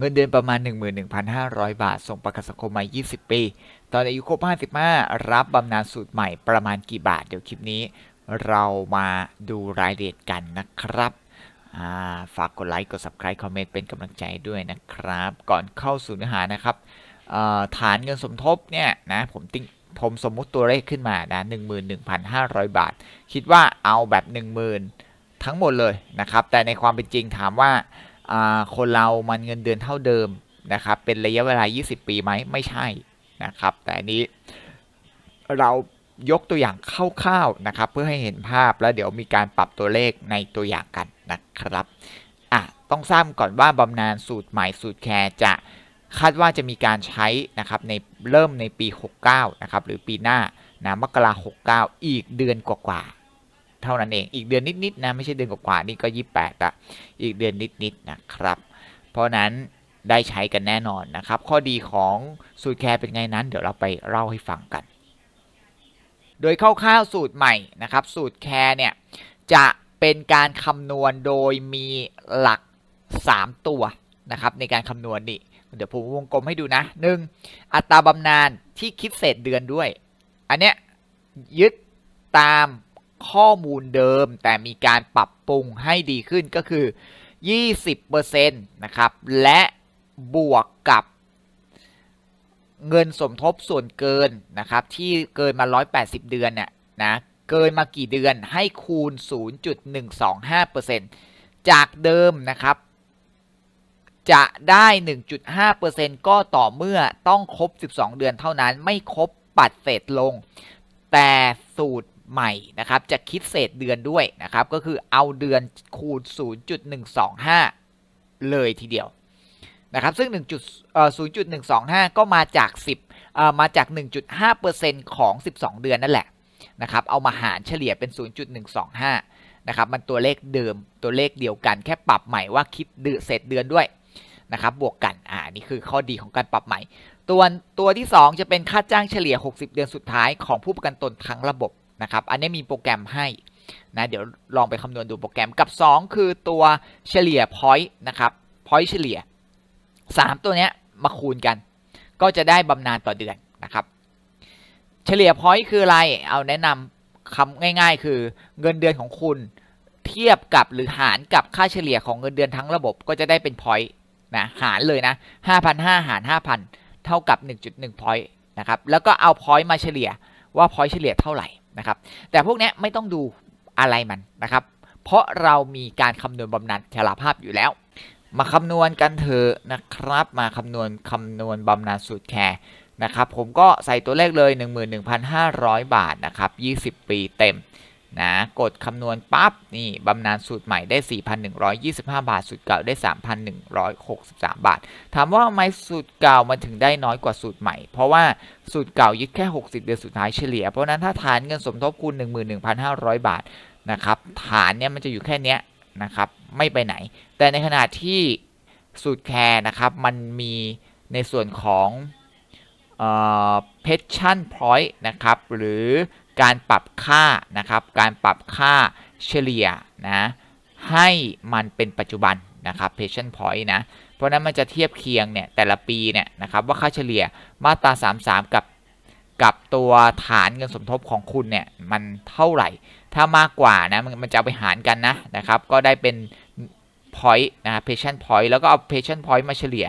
เงินเดือนประมาณ 11,500 บาท ส่งประกันสังคมมา 20 ปี ตอนอายุครบ 55 รับบำนาญสูตรใหม่ประมาณกี่บาท เดี๋ยวคลิปนี้ เรามาดูรายละเอียดกันนะครับาฝากกดไลค์ กด subscribe คอมเมนต์ เป็นกำลังใจด้วยนะครับ ก่อนเข้าสู่เนื้อหานะครับ ฐานเงินสมทบเนี่ยนะผมติ้งผมสมมุติตัวเลขขึ้นมานะ11,500 บาท คิดว่าเอาแบบ 10,000 ทั้งหมดเลยนะครับ แต่ในความเป็นจริงถามว่า คนเรามันเงินเดือนเท่าเดิมนะครับ เป็นระยะเวลา 20 ปีไหมไม่ใช่นะครับ แต่อันนี้เรายกตัวอย่างคร่าวๆนะครับ เพื่อให้เห็นภาพแล้วเดี๋ยวมีการปรับตัวเลขในตัวอย่างกันนะครับอะต้องทราบก่อนว่าบำนาญสูตรใหม่สูตรแคร์จะคาดว่าจะมีการใช้นะครับในเริ่มในปี 69 นะครับหรือปีหน้านะมกรา69 อีกเดือนกว่าๆ เท่านั้นเอง อีกเดือนนิดๆนะไม่ใช่เดือนกว่าๆนี่ก็ 28ละอีกเดือนนิดๆนะครับ เพราะนั้นได้ใช้กันแน่นอนนะครับ ข้อดีของสูตรแคร์เป็นไงนั้น เดี๋ยวเราไปเล่าให้ฟังกัน โดยคร่าวๆสูตรใหม่นะครับ สูตรแคร์เนี่ยจะเป็นการคำนวณโดยมีหลัก 3 ตัวนะครับในการคำนวณนี่เดี๋ยวผมวงกลมให้ดูนะ 1. อัตราบำนาญที่คิดเศษเดือนด้วย อันเนี้ยยึดตาม ข้อมูลเดิม แต่มีการปรับปรุงให้ดีขึ้นก็คือ 20%นะครับ และบวกกับเงินสมทบส่วนเกินนะครับ ที่เกินมา 180 เดือนเนี่ยนะเกินมากี่เดือนให้คูณ 0.125%จากเดิมนะครับ จะได้ 1.5%ก็ต่อเมื่อต้องครบ 12 เดือนเท่านั้นไม่ครบปัดเศษลง แต่สูตร ใหม่นะครับจะคิดเศษเดือนด้วยนะครับก็คือเอาเดือนคูณ 0.125 เลยทีเดียวนะครับซึ่ง1จุดเอ่อ0.125 ก็มาจาก 10เออมาจาก 1.5%ของ 12 เดือนนั่นแหละนะครับเอามาหารเฉลี่ยเป็น 0.125 นะครับมันตัวเลขเดิมตัวเลขเดียวกัน แค่ปรับใหม่ว่าคิดเดือนเศษเดือนด้วยนะครับบวกกันอ่านี่คือข้อดีของการปรับใหม่ ตัวตัวที่ 2 จะเป็นค่าจ้างเฉลี่ย 60 เดือนสุดท้ายของผู้ประกันตนทั้งระบบ นะครับ อันนี้มีโปรแกรมให้นะเดี๋ยวลองไปคำนวณดูโปรแกรมกับ 2 คือตัวเฉลี่ย point นะครับ point เฉลี่ย 3 ตัวเนี้ยมาคูณกัน ก็จะได้บำนาญต่อเดือนนะครับ เฉลี่ย point คืออะไร เอาแนะนำคำง่าย ๆ คือเงินเดือนของคุณเทียบกับหรือหารกับค่าเฉลี่ยของเงินเดือนทั้งระบบก็จะได้เป็น point นะหารเลยนะ5,500หาร5,000 เท่ากับ 1.1 point นะครับแล้วก็เอา point มาเฉลี่ยว่า point เฉลี่ยเท่าไหร่ นะครับ แต่พวกนี้ไม่ต้องดูอะไรมันนะครับ เพราะเรามีการคำนวณบำนาญชราภาพอยู่แล้ว มาคำนวณกันเถอะนะครับ มาคำนวณคำนวณบำนาญสูตรแคร์นะครับ ผมก็ใส่ตัวเลขเลย 11,500 บาทนะครับ 20 ปีเต็ม นะกดคำนวณปั๊บนี่บำนาญสูตรใหม่ได้ 4,125 บาท สูตรเก่าได้ 3,163 บาท ถามว่าทำไมสูตรเก่ามันถึงได้น้อยกว่าสูตรใหม่ เพราะว่าสูตรเก่ายึดแค่ 60 เดือนสุดท้ายเฉลี่ย เพราะนั้นถ้าฐานเงินสมทบคูณ11,500 บาทนะครับฐานเนี่ยมันจะอยู่แค่เนี้ยนะครับไม่ไปไหน แต่ในขณะที่สูตรแคร์นะครับมันมีในส่วนของเพชชั่นพอยต์นะครับหรือ การปรับค่านะครับการปรับค่าเฉลี่ยนะให้มันเป็นปัจจุบันนะครับ patient point นะ เพราะนั้นมันจะเทียบเคียงเนี่ยแต่ละปีเนี่ยนะครับว่าค่าเฉลี่ยมาตรา 33 กับกับตัวฐานเงินสมทบของคุณเนี่ยมันเท่าไหร่ ถ้ามากกว่านะมันจะเอาไปหารกันนะนะครับ ก็ได้เป็น point นะ patient point แล้วก็เอา patient point มาเฉลี่ย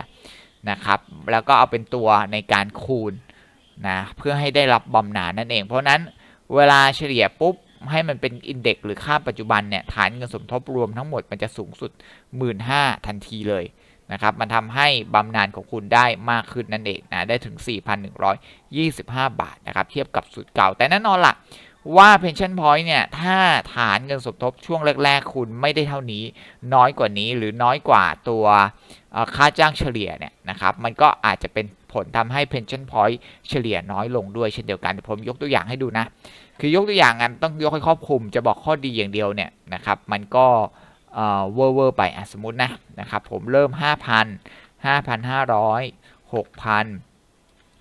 นะครับ แล้วก็เอาเป็นตัวในการคูณนะเพื่อให้ได้รับบำนาญนั่นเอง เพราะนั้น เวลาเฉลี่ยปุ๊บให้มันเป็นอินเด็กหรือค่าปัจจุบันเนี่ยฐานเงินสมทบรวมทั้งหมดมันจะสูงสุด 15,000ทันทีเลยนะครับมันทำให้บำนาญของคุณได้มากขึ้นนั่นเองนะได้ถึง 4,125 บาทนะครับเทียบกับสูตรเก่าแต่แน่นอนล่ะ ว่า pension point เนี่ย ถ้าฐานเงินสมทบช่วงแรก ๆ คุณไม่ได้เท่านี้ น้อยกว่านี้หรือน้อยกว่าตัวค่าจ้างเฉลี่ยเนี่ยนะครับ มันก็อาจจะเป็นผลทำให้ pension point เฉลี่ยน้อยลงด้วยเช่นเดียวกันผมยกตัวอย่างให้ดูนะ คือยกตัวอย่างกันต้องยกให้ครอบคลุมจะบอกข้อดีอย่างเดียวเนี่ยนะครับ มันก็เวอร์เวอร์ไปสมมตินะนะครับ ผมเริ่ม 5,000 5,500 6,000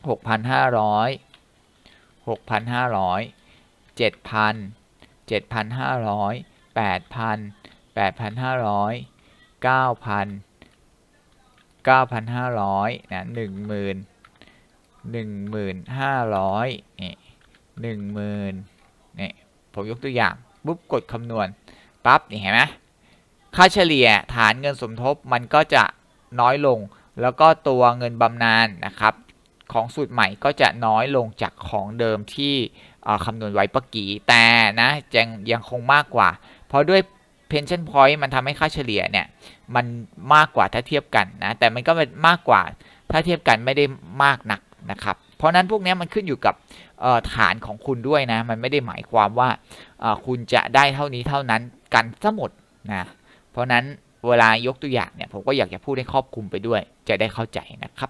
6,500 6,500 7,000 7,500 8,000 8,500 9,000เก้าพันห้าร้อยนะหนึ่งหมื่นหนึ่งหมื่นห้าร้อยนี่หนึ่งหมื่นนี่ผมยกตัวอย่างปุ๊บกดคำนวณปั๊บนี่เห็นไหมค่าเฉลี่ยฐานเงินสมทบมันก็จะน้อยลง แล้วก็ตัวเงินบำนาญนะครับ ของสูตรใหม่ก็จะน้อยลงจากของเดิมที่ คำนวณไว้เมื่อกี้แต่นะยังยังคงมากกว่า เพราะด้วย pension point มันทำให้ค่าเฉลี่ยเนี่ยมันมากกว่าถ้าเทียบกันนะแต่มันก็เป็นมากกว่าถ้าเทียบกันไม่ได้มากนักนะครับเพราะนั้นพวกนี้มันขึ้นอยู่กับฐานของคุณด้วยนะมันไม่ได้หมายความว่าคุณจะได้เท่านี้เท่านั้นกันทั้งหมดนะเพราะนั้นเวลายกตัวอย่างเนี่ยผมก็อยากจะพูดให้ครอบคลุมไปด้วยจะได้เข้าใจนะครับ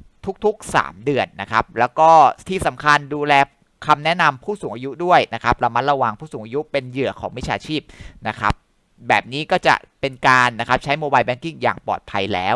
ทุกๆ 3 เดือนนะครับ แล้วก็ที่สำคัญดูแลคำแนะนำผู้สูงอายุด้วยนะครับระมัดระวังผู้สูงอายุเป็นเหยื่อของมิจฉาชีพนะครับ แบบนี้ก็จะเป็นการนะครับใช้โมบายแบงกิ้งอย่างปลอดภัยแล้ว